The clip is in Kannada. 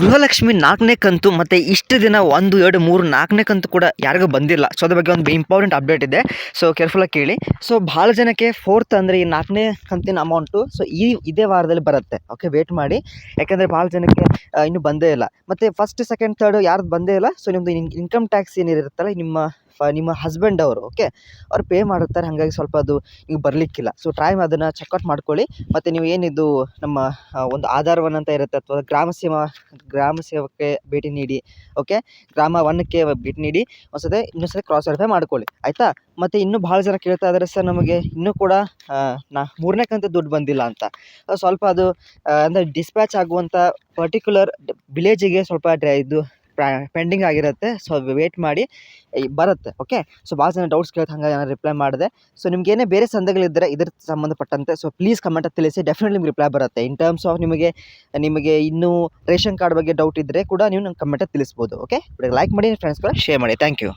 ಗೃಹಲಕ್ಷ್ಮಿ ನಾಲ್ಕನೇ ಕಂತು ಮತ್ತು ಇಷ್ಟು ದಿನ ಒಂದು, ಎರಡು, ಮೂರು, ನಾಲ್ಕನೇ ಕಂತು ಕೂಡ ಯಾರಿಗೂ ಬಂದಿಲ್ಲ. ಸೊ ಅದ್ರ ಬಗ್ಗೆ ಒಂದು ಇಂಪಾರ್ಟೆಂಟ್ ಅಪ್ಡೇಟ್ ಇದೆ. ಸೊ ಕೇರ್ಫುಲ್ಲಾಗಿ ಕೇಳಿ. ಸೊ ಭಾಳ ಜನಕ್ಕೆ ಫೋರ್ತ್ ಅಂದರೆ ಈ ನಾಲ್ಕನೇ ಕಂತಿನ ಅಮೌಂಟು ಸೊ ಈ, ಇದೇ ವಾರದಲ್ಲಿ ಬರುತ್ತೆ. ಓಕೆ ವೇಟ್ ಮಾಡಿ. ಯಾಕೆಂದರೆ ಭಾಳ ಜನಕ್ಕೆ ಇನ್ನೂ ಬಂದೇ ಇಲ್ಲ. ಮತ್ತು ಫಸ್ಟ್ ಸೆಕೆಂಡ್ ಥರ್ಡ್ ಯಾರ್ದು ಬಂದೇ ಇಲ್ಲ. ಸೊ ನಿಮ್ಮದು ಇನ್ಕಮ್ ಟ್ಯಾಕ್ಸ್ ಏನಿರುತ್ತಲ್ಲ, ನಿಮ್ಮ ಫ ನಿಮ್ಮ ಹಸ್ಬೆಂಡ್ ಅವರು ಓಕೆ ಅವ್ರು ಪೇ ಮಾಡಿರ್ತಾರೆ ಹಾಗಾಗಿ ಸ್ವಲ್ಪ ಅದು ನೀವು ಬರಲಿಕ್ಕಿಲ್ಲ. ಸೊ ಟ್ರೈ ಅದನ್ನು ಚೆಕ್ಔಟ್ ಮಾಡ್ಕೊಳ್ಳಿ. ಮತ್ತು ನೀವು ಏನಿದು, ನಮ್ಮ ಒಂದು ಆಧಾರವನ್ನು ಅಂತ ಇರುತ್ತೆ ಅಥವಾ ಗ್ರಾಮ ಸೇವಾ, ಗ್ರಾಮ ಸೇವಕ್ಕೆ ಭೇಟಿ ನೀಡಿ ಓಕೆ ಗ್ರಾಮ ಒನ್ಕ್ಕೆ ಭೇಟಿ ನೀಡಿ, ಒಂದ್ಸತಿ ಇನ್ನೊಂದ್ಸತಿ ಕ್ರಾಸ್ ವೆರಿಫೈ ಮಾಡ್ಕೊಳ್ಳಿ, ಆಯಿತಾ? ಮತ್ತು ಇನ್ನೂ ಭಾಳ ಜನ ಕೇಳ್ತಾ ಇದ್ದಾರೆ ಸರ್, ನಮಗೆ ಇನ್ನೂ ಕೂಡ ನಾ, ಮೂರನೇ ಕಂತು ದುಡ್ಡು ಬಂದಿಲ್ಲ ಅಂತ. ಸ್ವಲ್ಪ ಅದು ಅಂದರೆ ಡಿಸ್ಪ್ಯಾಚ್ ಆಗುವಂಥ ಪರ್ಟಿಕ್ಯುಲರ್ ವಿಲೇಜಿಗೆ ಸ್ವಲ್ಪ ಡ್ರೈ, ಇದು ಪೆಂಡಿಂಗ್ ಆಗಿರುತ್ತೆ. ಸೊ ವೇಟ್ ಮಾಡಿ ಬರುತ್ತೆ ಓಕೆ ಸೊ ಭಾಳ ಜನ ಡೌಟ್ಸ್ ಕೇಳ್ತಾ ಹಂಗಾಗಿ ನಾನು ರಿಪ್ಲೈ ಮಾಡಿದೆ. ಸೊ ನಿಮ್ಗೆ ಏನೇ ಬೇರೆ ಸಂದಗಳಿದ್ದರೆ ಇದ್ರ ಸಂಬಂಧಪಟ್ಟಂತೆ ಸೊ ಪ್ಲೀಸ್ ಕಮೆಂಟಲ್ಲಿ ತಿಳಿಸಿ. ಡೆಫಿನೆಟ್ಲಿ ನಿಮ್ಗೆ ರಿಪ್ಲೈ ಬರುತ್ತೆ. ಇನ್ ಟರ್ಮ್ಸ್ ಆಫ್ ನಿಮಗೆ ನಿಮಗೆ ಇನ್ನೂ ರೇಷನ್ ಕಾರ್ಡ್ ಬಗ್ಗೆ ಡೌಟ್ ಇದ್ದರೆ ಕೂಡ ನೀವು ನಂಗೆ ಕಮೆಂಟಲ್ಲಿ ತಿಳಿಸ್ಬೋದು ಓಕೆ ಲೈಕ್ ಮಾಡಿ ಫ್ರೆಂಡ್ಸ್ ಕೂಡ ಶೇರ್ ಮಾಡಿ. Thank you